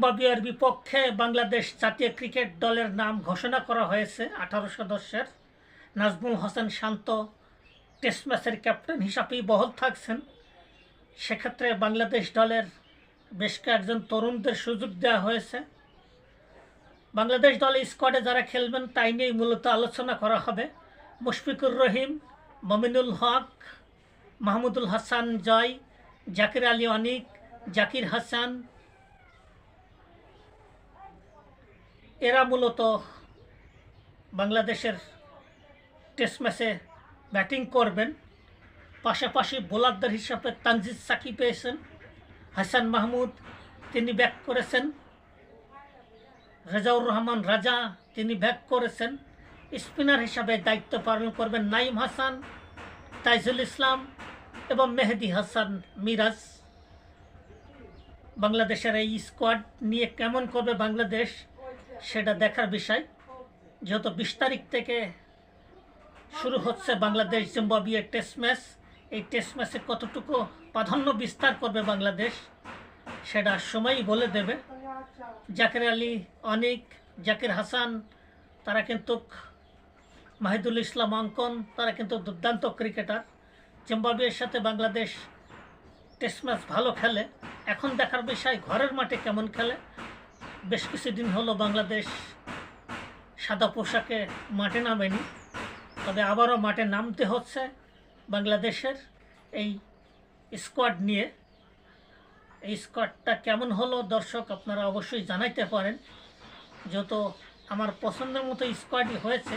জিম্বাবুয়ের বিপক্ষে বাংলাদেশ জাতীয় ক্রিকেট দলের নাম ঘোষণা করা হয়েছে আঠারো সদস্যের। নাজমুল হোসেন শান্ত টেস্ট ম্যাচের ক্যাপ্টেন হিসাবেই বহল থাকছেন। সেক্ষেত্রে বাংলাদেশ দলের বেশ কয়েকজন তরুণদের সুযোগ দেওয়া হয়েছে। বাংলাদেশ দলের স্কোয়াডে যারা খেলবেন, তাই নিয়েই মূলত আলোচনা করা হবে। মুশফিকুর রহিম, মমিনুল হক, মাহমুদুল হাসান জয়, জাকির আলী অনিক, জাকির হাসান এরা মূলত বাংলাদেশের টেস্ট ম্যাচে ব্যাটিং করবেন। পাশাপাশি বোলারদের হিসাবে তানজিদ সাকি পেয়েছেন, হাসান মাহমুদ তিনি ব্যাক করেছেন, রেজাউর রহমান রাজা তিনি ব্যাক করেছেন স্পিনার হিসাবে দায়িত্ব পালন করবেন নাইম হাসান, তাইজুল ইসলাম এবং মেহেদি হাসান মিরাজ। বাংলাদেশের এই স্কোয়াড নিয়ে কেমন করবে বাংলাদেশ? সেটা দেখার বিষয়। যেহেতু বিশ তারিখ থেকে শুরু হচ্ছে বাংলাদেশ জিম্বাবুয়ে টেস্ট ম্যাচ। এই টেস্ট ম্যাচে কতটুকু প্রাধান্য বিস্তার করবে বাংলাদেশ, সেটা সময়ই বলে দেবে। জাকির আলী, অনিক, জাকির হাসান, তারা কিন্তু মাহিদুল ইসলাম অঙ্কন, তারা কিন্তু দুর্দান্ত ক্রিকেটার। জিম্বাবুয়ের সাথে বাংলাদেশ টেস্ট ম্যাচ ভালো খেলে। এখন দেখার বিষয়, ঘরের মাঠে কেমন খেলে? বেশ কিছুদিন হলো বাংলাদেশ সাদা পোশাকে মাঠে নামেনি, তবে আবারও মাঠে নামতে হচ্ছে বাংলাদেশের এই স্কোয়াড নিয়ে। এই স্কোয়াডটা কেমন হলো দর্শক আপনারা অবশ্যই জানাইতে পারেন। যত আমার পছন্দের মতো স্কোয়াডই হয়েছে,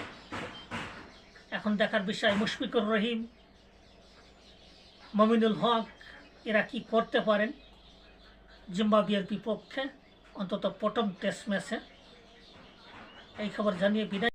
এখন দেখার বিষয় মুশফিকুর রহিম, মমিনুল হক, এরা কি করতে পারেন জিম্বাবুয়ের বিপক্ষে? অন্তত প্রথম টেস্ট ম্যাচে এই খবর জানিয়ে বিদায়।